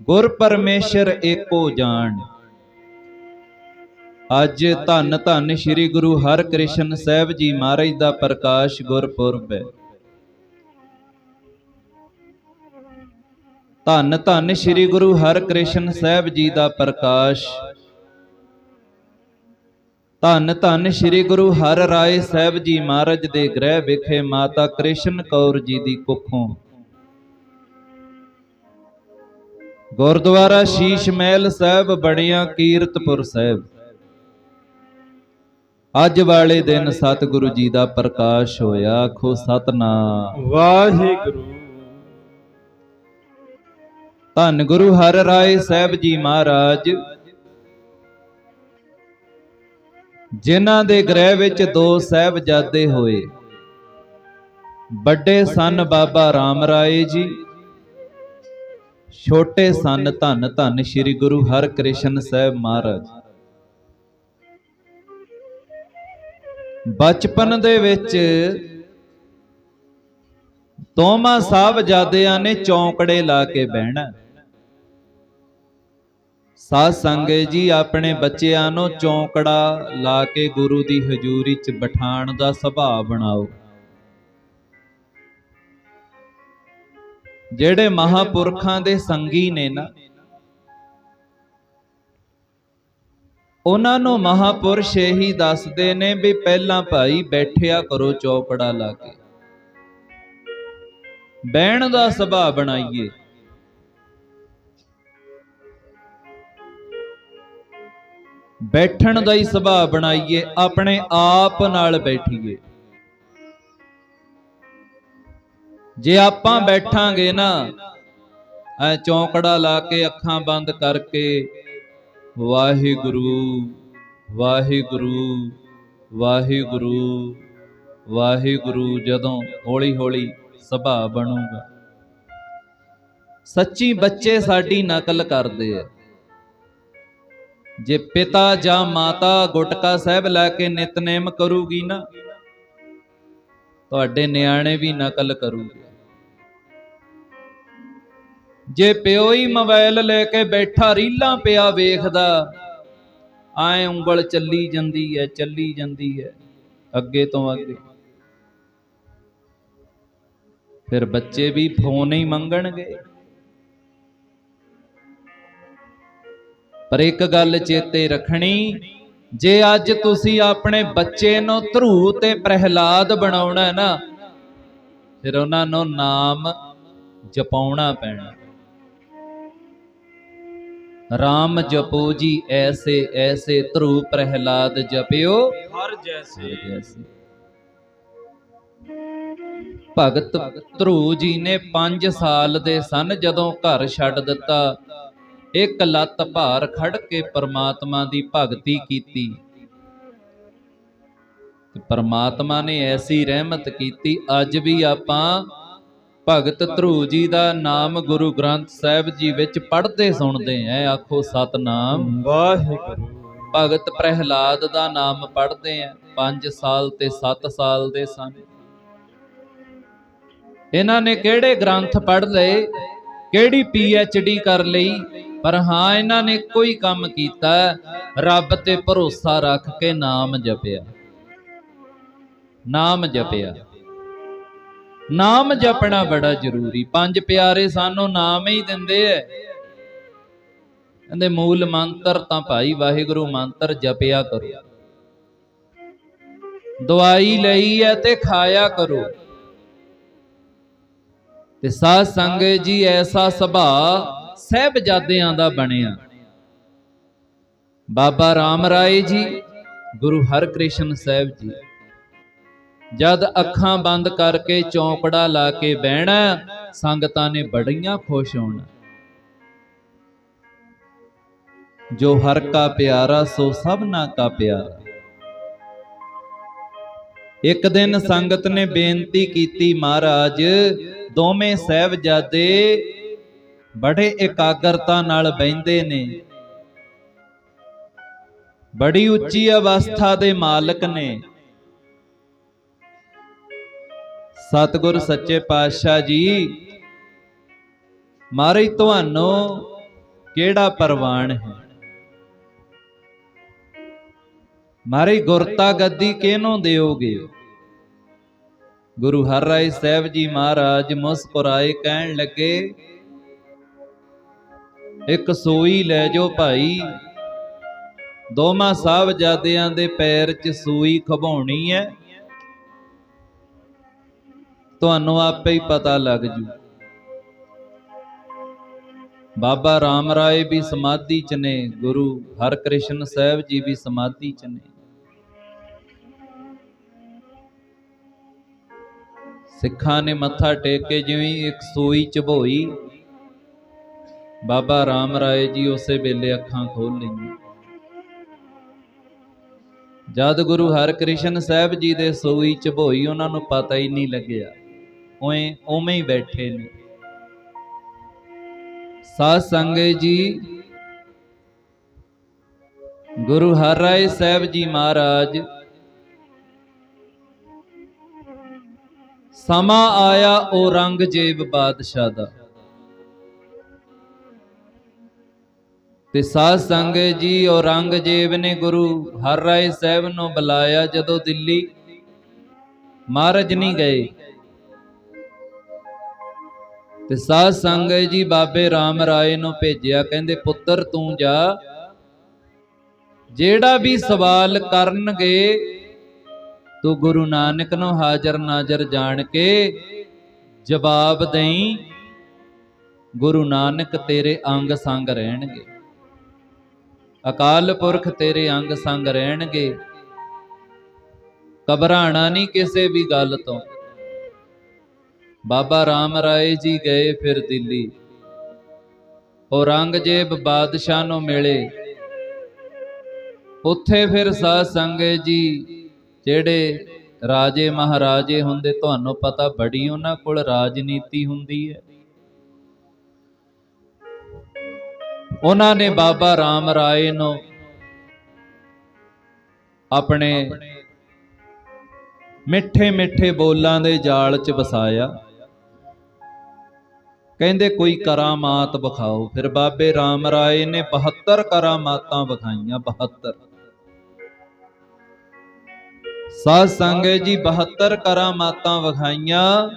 ਗੁਰ ਪਰਮੇਸ਼ਰ ਏਕੋ ਜਾਣ। ਅੱਜ ਧੰਨ ਧੰਨ ਸ੍ਰੀ ਗੁਰੂ ਹਰਿਕ੍ਰਿਸ਼ਨ ਸਾਹਿਬ ਜੀ ਮਹਾਰਾਜ ਦਾ ਪ੍ਰਕਾਸ਼ ਗੁਰਪੁਰਬ ਹੈ। ਧੰਨ ਧੰਨ ਸ੍ਰੀ ਗੁਰੂ ਹਰਿਕ੍ਰਿਸ਼ਨ ਸਾਹਿਬ ਜੀ ਦਾ ਪ੍ਰਕਾਸ਼। ਧੰਨ ਧੰਨ ਸ੍ਰੀ ਗੁਰੂ ਹਰ ਰਾਏ ਸਾਹਿਬ ਜੀ ਮਹਾਰਾਜ ਦੇ ਗ੍ਰਹਿ ਵਿਖੇ ਮਾਤਾ ਕ੍ਰਿਸ਼ਨ ਕੌਰ ਜੀ ਦੀ ਕੁੱਖੋਂ ਗੁਰਦੁਆਰਾ ਸ਼ੀਸ਼ ਮਹਿਲ ਸਾਹਿਬ ਬਣਿਆ ਕੀਰਤਪੁਰ ਸਾਹਿਬ। ਅੱਜ ਵਾਲੇ ਦਿਨ ਸਤਿਗੁਰੂ ਜੀ ਦਾ ਪ੍ਰਕਾਸ਼ ਹੋਇਆ ਆਖੋ ਸਤਨਾਮ। ਵਾਹਿਗੁਰੂ। ਧੰਨ ਗੁਰੂ ਹਰਿ ਰਾਏ ਸਾਹਿਬ ਜੀ ਮਹਾਰਾਜ ਜਿਨ੍ਹਾਂ ਦੇ ਗ੍ਰਹਿ ਵਿੱਚ ਦੋ ਸਾਹਿਬਜ਼ਾਦੇ ਹੋਏ। ਵੱਡੇ ਸਨ ਬਾਬਾ ਰਾਮ ਰਾਏ ਜੀ ਛੋਟੇ ਸਨ ਧੰਨ ਧੰਨ ਸ੍ਰੀ ਗੁਰੂ ਹਰਿਕ੍ਰਿਸ਼ਨ ਸਾਹਿਬ ਮਹਾਰਾਜ। ਬਚਪਨ ਦੇ ਵਿੱਚ ਦੋਵਾਂ ਸਾਹਿਬਜ਼ਾਦਿਆਂ ਨੇ ਚੌਂਕੜੇ ਲਾ ਕੇ ਬਹਿਣਾ। ਸਾਧ ਸੰਗਤ ਜੀ, ਆਪਣੇ ਬੱਚਿਆਂ ਨੂੰ ਚੌਂਕੜਾ ਲਾ ਕੇ ਗੁਰੂ ਦੀ ਹਜ਼ੂਰੀ 'ਚ ਬਿਠਾਣ ਦਾ ਸੁਭਾਅ ਬਣਾਓ। ਜਿਹੜੇ ਮਹਾਪੁਰਖਾਂ ਦੇ ਸੰਗੀ ਨੇ ਨਾ, ਉਹਨਾਂ ਨੂੰ ਮਹਾਪੁਰਸ਼ ਇਹੀ ਦੱਸਦੇ ਨੇ ਵੀ ਪਹਿਲਾਂ ਭਾਈ ਬੈਠਿਆ ਕਰੋ ਚੌਪੜਾ ਲਾ ਕੇ। ਬਹਿਣ ਦਾ ਸੁਭਾਅ ਬਣਾਈਏ। ਬੈਠਣ ਦਾ ਹੀ ਸੁਭਾਅ ਬਣਾਈਏ, ਆਪਣੇ ਆਪ ਨਾਲ ਬੈਠੀਏ। ਜੇ ਆਪਾਂ ਬੈਠਾਂਗੇ ਨਾ, ਐ ਚੌਂਕੜਾ ਲਾ ਕੇ ਅੱਖਾਂ ਬੰਦ ਕਰਕੇ, ਵਾਹਿਗੁਰੂ ਵਾਹਿਗੁਰੂ ਵਾਹਿਗੁਰੂ ਵਾਹਿਗੁਰੂ ਜਦੋਂ ਹੌਲੀ ਹੌਲੀ ਸੁਭਾਅ ਬਣੂਗਾ। ਸੱਚੀ ਬੱਚੇ ਸਾਡੀ ਨਕਲ ਕਰਦੇ ਆ। ਜੇ ਪਿਤਾ ਜਾਂ ਮਾਤਾ ਗੁਟਕਾ ਸਾਹਿਬ ਲੈ ਕੇ ਨਿਤਨੇਮ ਕਰੂਗੀ ਨਾ ਤੁਹਾਡੇ ਨਿਆਣੇ ਵੀ ਨਕਲ ਕਰੂਗੇ। ਜੇ ਪਿਓ ਹੀ ਮੋਬਾਈਲ ਲੈ ਕੇ ਬੈਠਾ ਰੀਲਾਂ ਪਿਆ ਵੇਖਦਾ, ਆਏ ਉਂਗਲ ਚੱਲੀ ਜਾਂਦੀ ਹੈ ਚੱਲੀ ਜਾਂਦੀ ਹੈ ਅੱਗੇ ਤੋਂ ਅੱਗੇ। ਫਿਰ ਬੱਚੇ ਵੀ ਫੋਨ ਹੀ ਮੰਗਣਗੇ। ਪਰ ਇੱਕ ਗੱਲ ਚੇਤੇ ਰੱਖਣੀ ਜੇ ਅੱਜ ਤੁਸੀਂ ਆਪਣੇ ਬੱਚੇ ਨੂੰ ਧਰੂ ਤੇ ਪ੍ਰਹਿਲਾਦ ਬਣਾਉਣਾ ਨਾ ਫਿਰ ਉਹਨਾਂ ਨੂੰ ਨਾਮ ਜਪਾਉਣਾ ਪੈਣਾ। RAM ਜਪੋ ਜੀ ਐਸੇ ਐਸੇ ਧਰੂ ਪ੍ਰਹਿਲਾਦ ਜਪਿਓ। ਹਰ ਜੈਸੇ। ਜੈਸੇ। ਭਗਤ ਧਰੂ ਜੀ ਨੇ 5 ਸਾਲ ਦੇ ਸਨ ਜਦੋਂ ਘਰ ਛੱਡ ਦਿੱਤਾ। ਇੱਕ ਲੱਤ ਭਾਰ ਖੜ ਕੇ ਪਰਮਾਤਮਾ ਦੀ ਭਗਤੀ ਕੀਤੀ। ਤੇ ਪਰਮਾਤਮਾ ਨੇ ਐਸੀ ਰਹਿਮਤ ਕੀਤੀ ਅੱਜ ਵੀ ਆਪਾਂ ਭਗਤ ਧਰੂ ਜੀ ਦਾ ਨਾਮ ਗੁਰੂ ਗ੍ਰੰਥ ਸਾਹਿਬ ਜੀ ਵਿੱਚ ਪੜ੍ਹਦੇ ਸੁਣਦੇ ਆਂ ਆਖੋ ਸਤਨਾਮ। ਵਾਹਿਗੁਰੂ। ਭਗਤ ਪ੍ਰਹਿਲਾਦ ਦਾ ਨਾਮ ਪੜ੍ਹਦੇ ਆਂ 5 ਸਾਲ ਤੇ 7 ਸਾਲ ਦੇ ਸਨ। ਇਹਨਾਂ ਨੇ ਕਿਹੜੇ ਗ੍ਰੰਥ ਪੜ੍ਹ ਲਏ ਕਿਹੜੀ ਪੀ ਐਚ ਡੀ ਕਰ ਲਈ ਪਰ ਹਾਂ, ਇਹਨਾਂ ਨੇ ਕੋਈ ਕੰਮ ਕੀਤਾ। ਰੱਬ ਤੇ ਭਰੋਸਾ ਰੱਖ ਕੇ ਨਾਮ ਜਪਿਆ। ਨਾਮ ਜਪਿਆ। ਨਾਮ ਜਪਣਾ ਬੜਾ ਜ਼ਰੂਰੀ। ਪੰਜ ਪਿਆਰੇ ਸਾਨੂੰ ਨਾਮ ਹੀ ਦਿੰਦੇ ਐ। ਕਹਿੰਦੇ, ਮੂਲ ਮੰਤਰ ਤਾਂ ਭਾਈ ਵਾਹਿਗੁਰੂ ਮੰਤਰ ਜਪਿਆ ਕਰੋ। ਦਵਾਈ ਲਈ ਐ ਤੇ ਖਾਇਆ ਕਰੋ। ਤੇ ਸਾਧ ਸੰਗ ਜੀ, ਐਸਾ ਸੁਭਾਅ ਸਹਿਬਜ਼ਾਦਿਆਂ ਦਾ ਬਣਿਆ। ਬਾਬਾ ਰਾਮ ਰਾਏ ਜੀ, ਗੁਰੂ ਹਰਕ੍ਰਿਸ਼ਨ ਸਾਹਿਬ ਜੀ, ਜਦ ਅੱਖਾਂ ਬੰਦ ਕਰਕੇ ਚੌਂਕੜਾ ਲਾ ਕੇ ਬਹਿਣਾ, ਸੰਗਤਾਂ ਨੇ ਬੜੀਆਂ ਖੁਸ਼ ਹੋਣਾ। ਜੋ ਹਰ ਕਾ ਪਿਆਰਾ, ਸੋ ਸਭਨਾ ਕਾ ਪਿਆਰਾ। ਇੱਕ ਦਿਨ ਸੰਗਤ ਨੇ ਬੇਨਤੀ ਕੀਤੀ ਮਹਾਰਾਜ, ਦੋਵੇਂ ਸਹਿਬਜ਼ਾਦੇ ਬੜੇ ਇਕਾਗਰਤਾ ਨਾਲ ਬੈੰਦੇ ਨੇ। ਬੜੀ ਉੱਚੀ ਅਵਸਥਾ ਦੇ ਮਾਲਕ ਨੇ। ਸਤਿਗੁਰ ਸੱਚੇ ਪਾਤਸ਼ਾਹ ਜੀ ਮਾਰੇ ਤੁਹਾਨੂੰ ਕਿਹੜਾ ਪਰਵਾਨ ਹੈ? ਮਾਰੇ ਗੁਰਤਾ ਗੱਦੀ ਕਿਹਨੂੰ ਦਿਓਗੇ? ਗੁਰੂ ਹਰ ਰਾਏ ਸਾਹਿਬ ਜੀ ਮਹਾਰਾਜ ਮੁਸਕਰਾਏ ਕਹਿਣ ਲੱਗੇ ਇੱਕ ਸੂਈ ਲੈ ਜਾਓ ਭਾਈ। ਦੋਵਾਂ ਸਾਹਿਬਜ਼ਾਦਿਆਂ ਦੇ ਪੈਰ 'ਚ ਸੂਈ ਖਵਾਉਣੀ ਹੈ ਤੁਹਾਨੂੰ ਆਪੇ ਹੀ ਪਤਾ ਲੱਗ ਜੂ। ਬਾਬਾ ਰਾਮ ਰਾਏ ਵੀ ਸਮਾਧੀ 'ਚ ਨੇ, ਗੁਰੂ ਹਰਕ੍ਰਿਸ਼ਨ ਸਾਹਿਬ ਜੀ ਵੀ ਸਮਾਧੀ 'ਚ ਨੇ। ਸਿੱਖਾਂ ਨੇ ਮੱਥਾ ਟੇਕ ਕੇ ਜਿਵੇਂ ਇੱਕ ਸੂਈ ਚਬੋਈ। ਬਾਬਾ ਰਾਮ ਰਾਏ ਜੀ ਉਸੇ ਵੇਲੇ ਅੱਖਾਂ ਖੋਲ ਲਈਆਂ। ਜਦ ਗੁਰੂ ਹਰਕ੍ਰਿਸ਼ਨ ਸਾਹਿਬ ਜੀ ਦੇ ਸੂਈ ਚਬੋਈ ਉਹਨਾਂ ਨੂੰ ਪਤਾ ਹੀ ਨਹੀਂ ਲੱਗਿਆ, ਉਵੇਂ ਉਵੇਂ ਹੀ ਬੈਠੇ ਨੇ। ਸਾਧ ਸੰਗਤ ਜੀ, ਗੁਰੂ ਹਰ ਰਾਏ ਸਾਹਿਬ ਜੀ ਮਹਾਰਾਜ, ਸਮਾਂ ਆਇਆ ਔਰੰਗਜ਼ੇਬ ਬਾਦਸ਼ਾਹ ਦਾ। ਤੇ ਸਾਧ ਸੰਗ ਜੀ ਔਰੰਗਜ਼ੇਬ ਨੇ ਗੁਰੂ, ਹਰ ਰਾਏ ਸਾਹਿਬ ਨੂੰ ਬੁਲਾਇਆ ਜਦੋਂ ਦਿੱਲੀ। ਮਹਾਰਾਜ ਨਹੀਂ ਗਏ। ਤੇ ਸਾਧ ਸੰਗਤ ਜੀ ਬਾਬੇ ਰਾਮ ਰਾਏ ਨੂੰ ਭੇਜਿਆ, ਕਹਿੰਦੇ, ਪੁੱਤਰ, ਤੂੰ ਜਾ। ਜਿਹੜਾ ਵੀ ਸਵਾਲ ਕਰਨਗੇ, ਤੂੰ ਗੁਰੂ ਨਾਨਕ ਨੂੰ ਹਾਜ਼ਰ ਨਾਜ਼ਰ ਜਾਣ ਕੇ ਜਵਾਬ ਦੇਈ। ਗੁਰੂ ਨਾਨਕ ਤੇਰੇ ਅੰਗ ਸੰਗ ਰਹਿਣਗੇ। ਅਕਾਲ ਪੁਰਖ ਤੇਰੇ ਅੰਗ ਸੰਗ ਰਹਿਣਗੇ। ਘਬਰਾਣਾ ਨਹੀਂ ਕਿਸੇ ਵੀ ਗੱਲ ਤੋਂ। ਬਾਬਾ ਰਾਮ ਰਾਏ ਜੀ ਗਏ ਫਿਰ ਦਿੱਲੀ। ਔਰੰਗਜ਼ੇਬ ਬਾਦਸ਼ਾਹ ਨੂੰ ਮਿਲੇ। ਉੱਥੇ ਫਿਰ ਸਾਧ ਸੰਗਤ ਜੀ, ਜਿਹੜੇ ਰਾਜੇ ਮਹਾਰਾਜੇ ਹੁੰਦੇ, ਤੁਹਾਨੂੰ ਪਤਾ ਬੜੀ ਉਹਨਾਂ ਕੋਲ ਰਾਜਨੀਤੀ ਹੁੰਦੀ ਹੈ। ਉਹਨਾਂ ਨੇ ਬਾਬਾ ਰਾਮ ਰਾਏ ਨੂੰ ਆਪਣੇ ਮਿੱਠੇ ਮਿੱਠੇ ਬੋਲਾਂ ਦੇ ਜਾਲ 'ਚ ਵਸਾਇਆ। ਕਹਿੰਦੇ, ਕੋਈ ਕਰਾਮਾਤ ਵਿਖਾਓ। ਫਿਰ ਬਾਬੇ ਰਾਮ ਰਾਏ ਨੇ 72 ਕਰਾਮਾਤਾਂ ਵਿਖਾਈਆਂ 72 ਸਾਧ ਸੰਗਤ ਜੀ 72 ਕਰਾਮਾਤਾਂ ਵਿਖਾਈਆਂ।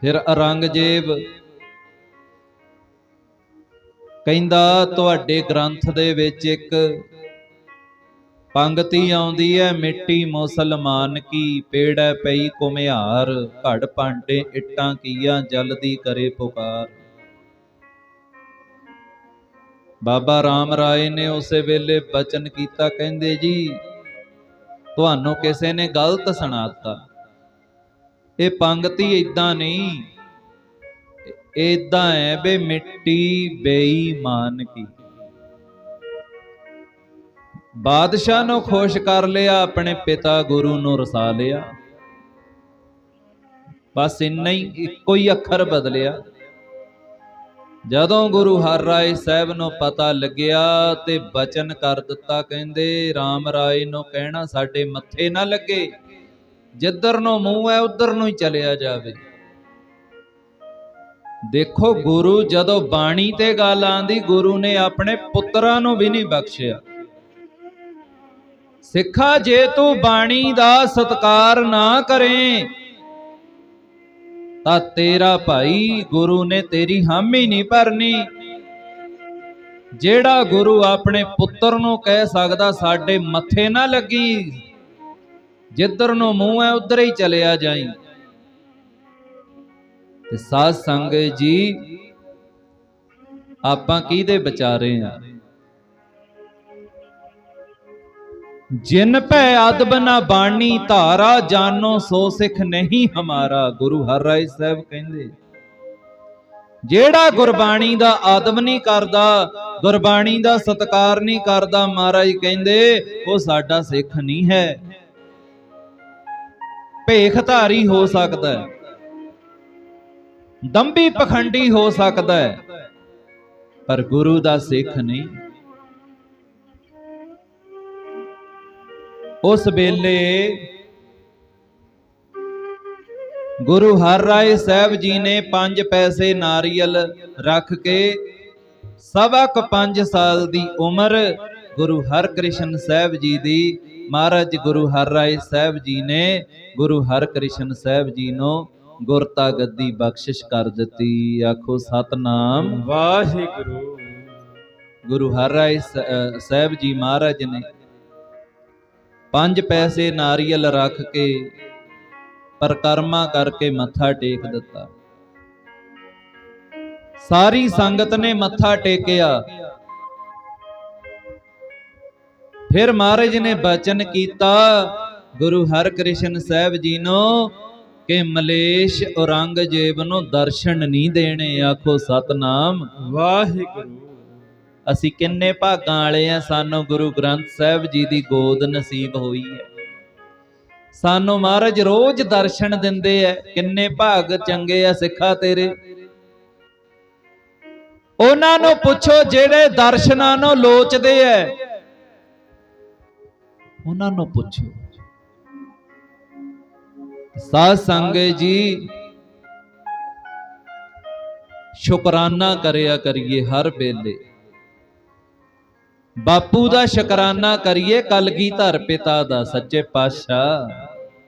ਫਿਰ ਔਰੰਗਜ਼ੇਬ ਕਹਿੰਦਾ ਤੁਹਾਡੇ ਗ੍ਰੰਥ ਦੇ ਵਿੱਚ ਇੱਕ ਪੰਗਤੀ ਆਉਂਦੀ ਹੈ, ਮਿੱਟੀ ਮੁਸਲਮਾਨ ਕੀ ਪੇੜੈ ਪਈ ਕੁਮਿਹਾਰ ਘੜ ਭਾਂਡੇ ਇੱਟਾਂ ਕੀਆਂ ਜਲਦੀ ਕਰੇ ਪੁਕਾਰ। ਬਾਬਾ ਰਾਮ ਰਾਏ ਨੇ ਉਸੇ ਵੇਲੇ ਬਚਨ ਕੀਤਾ, ਕਹਿੰਦੇ ਜੀ, ਤੁਹਾਨੂੰ ਕਿਸੇ ਨੇ ਗਲਤ ਸੁਣਾਤਾ ਇਹ ਪੰਗਤੀ ਇਦਾਂ ਨਹੀਂ ਇਦਾਂ ਹੈ ਬੇ ਮਿੱਟੀ ਬੇਈਮਾਨ ਕੀ। ਬਾਦਸ਼ਾਹ ਨੂੰ ਖੁਸ਼ ਕਰ ਲਿਆ, ਆਪਣੇ ਪਿਤਾ ਗੁਰੂ ਨੂੰ ਰਸਾ ਲਿਆ। ਬਸ ਇੰਨਾ ਹੀ, ਇੱਕੋ ਹੀ ਅੱਖਰ ਬਦਲਿਆ। ਜਦੋਂ ਗੁਰੂ ਹਰ ਰਾਏ ਸਾਹਿਬ ਨੂੰ ਪਤਾ ਲੱਗਿਆ ਤੇ ਬਚਨ ਕਰ ਦਿੱਤਾ, ਕਹਿੰਦੇ RAM ਰਾਏ ਨੂੰ ਕਹਿਣਾ ਸਾਡੇ ਮੱਥੇ ਨਾ ਲੱਗੇ। ਜਿੱਧਰ ਨੂੰ ਮੂੰਹ ਹੈ ਉਧਰ ਨੂੰ ਹੀ ਚਲਿਆ ਜਾਵੇ। ਦੇਖੋ ਗੁਰੂ ਜਦੋਂ ਬਾਣੀ ਤੇ ਗੱਲ ਆਂਦੀ, ਗੁਰੂ ਨੇ ਆਪਣੇ ਪੁੱਤਰਾਂ ਨੂੰ ਵੀ ਨਹੀਂ ਬਖਸ਼ਿਆ। ਸਿੱਖਾ ਜੇ ਤੂੰ ਬਾਣੀ ਦਾ ਸਤਕਾਰ ਨਾ ਕਰੇ, ਤਾਂ ਤੇਰਾ ਭਾਈ ਗੁਰੂ ਨੇ ਤੇਰੀ ਹਾਮੀ ਨਹੀਂ ਭਰਨੀ। ਜਿਹੜਾ ਗੁਰੂ ਆਪਣੇ ਪੁੱਤਰ ਨੂੰ ਕਹਿ ਸਕਦਾ, ਸਾਡੇ ਮੱਥੇ ਨਾ ਲੱਗੀ, ਜਿੱਧਰ ਨੂੰ ਮੂੰਹ ਹੈ, ਉਧਰ ਹੀ ਚਲਿਆ ਜਾਈ। ਤੇ ਸਾਧ ਸੰਗਤ ਜੀ, ਆਪਾਂ ਕਿਹਦੇ ਵਿਚਾਰੇ ਆ ਜਿਨ ਭੈ ਅਦਬ ਨਾ ਬਾਣੀ, ਧਾਰਾ ਜਾਨੋ ਸੋ ਸਿੱਖ ਨਹੀਂ ਹਮਾਰਾ। ਗੁਰੂ ਹਰ ਰਾਏ ਸਾਹਿਬ ਕਹਿੰਦੇ, ਜਿਹੜਾ ਗੁਰਬਾਣੀ ਦਾ ਆਦਮ ਨਹੀਂ ਕਰਦਾ, ਗੁਰਬਾਣੀ ਦਾ ਸਤਕਾਰ ਨਹੀਂ ਕਰਦਾ, ਮਹਾਰਾਜ ਕਹਿੰਦੇ, ਉਹ ਸਾਡਾ ਸਿੱਖ ਨਹੀਂ ਹੈ। ਭੇਖ ਧਾਰੀ ਹੋ ਸਕਦਾ ਹੈ। ਦੰਭੀ ਪਖੰਡੀ ਹੋ ਸਕਦਾ ਹੈ। ਪਰ ਗੁਰੂ ਦਾ ਸਿੱਖ ਨਹੀਂ। ਉਸ ਵੇਲੇ ਗੁਰੂ ਹਰ ਰਾਏ ਸਾਹਿਬ ਜੀ ਨੇ ਪੰਜ ਪੈਸੇ ਨਾਰੀਅਲ ਰੱਖ ਕੇ ਸਵਾ ਕੁ 5 ਸਾਲ ਦੀ ਉਮਰ ਗੁਰੂ ਹਰਕ੍ਰਿਸ਼ਨ ਸਾਹਿਬ ਜੀ ਦੀ, ਮਹਾਰਾਜ ਗੁਰੂ ਹਰ ਰਾਏ ਸਾਹਿਬ ਜੀ ਨੇ ਗੁਰੂ ਹਰਕ੍ਰਿਸ਼ਨ ਸਾਹਿਬ ਜੀ ਨੂੰ ਗੁਰਤਾ ਗੱਦੀ ਬਖਸ਼ਿਸ਼ ਕਰ ਦਿੱਤੀ। ਆਖੋ ਸਤਨਾਮ। ਵਾਹਿਗੁਰੂ। ਗੁਰੂ ਸ- ਅਹ ਸਾਹਿਬ ਜੀ ਮਹਾਰਾਜ ਨੇ ਪੰਜ ਪੈਸੇ ਨਾਰੀਅਲ ਰੱਖ ਕੇ ਪਰਕਰਮਾ ਕਰਕੇ ਮੱਥਾ ਟੇਕ ਦਿੱਤਾ। ਸਾਰੀ ਸੰਗਤ ਨੇ ਮੱਥਾ ਟੇਕਿਆ। ਫਿਰ ਮਹਾਰਾਜ ਨੇ ਬਚਨ ਕੀਤਾ। ਗੁਰੂ ਹਰਕ੍ਰਿਸ਼ਨ ਸਾਹਿਬ ਜੀ ਨੂੰ ਕਿ ਮਲੇਸ਼ ਔਰੰਗਜ਼ੇਬ ਨੂੰ ਦਰਸ਼ਨ ਨਹੀਂ ਦੇਣੇ ਆਖੋ ਸਤਨਾਮ। ਵਾਹਿਗੁਰੂ। ਅਸੀਂ ਕਿੰਨੇ ਭਾਗਾਂ ਵਾਲੇ ਆ ਸਾਨੂੰ ਗੁਰੂ ਗ੍ਰੰਥ ਸਾਹਿਬ ਜੀ ਦੀ ਗੋਦ ਨਸੀਬ ਹੋਈ ਹੈ। ਸਾਨੂੰ ਮਹਾਰਾਜ ਰੋਜ਼ ਦਰਸ਼ਨ ਦਿੰਦੇ ਐ ਕਿੰਨੇ ਭਾਗ ਚੰਗੇ ਆ ਸਿੱਖਾ ਤੇਰੇ। ਉਹਨਾਂ ਨੂੰ ਪੁੱਛੋ ਜਿਹੜੇ ਦਰਸ਼ਨਾਂ ਨੂੰ ਲੋਚਦੇ ਐ ਉਹਨਾਂ ਨੂੰ ਪੁੱਛੋ। ਸਾਧ ਸੰਗਤ ਜੀ, ਸ਼ੁਕਰਾਨਾ ਕਰਿਆ ਕਰੀਏ ਹਰ ਵੇਲੇ। ਬਾਪੂ ਦਾ ਸ਼ੁਕਰਾਨਾ ਕਰੀਏ ਕਲਗੀਧਰ ਪਿਤਾ ਦਾ ਸੱਚੇ ਪਾਤਸ਼ਾਹ।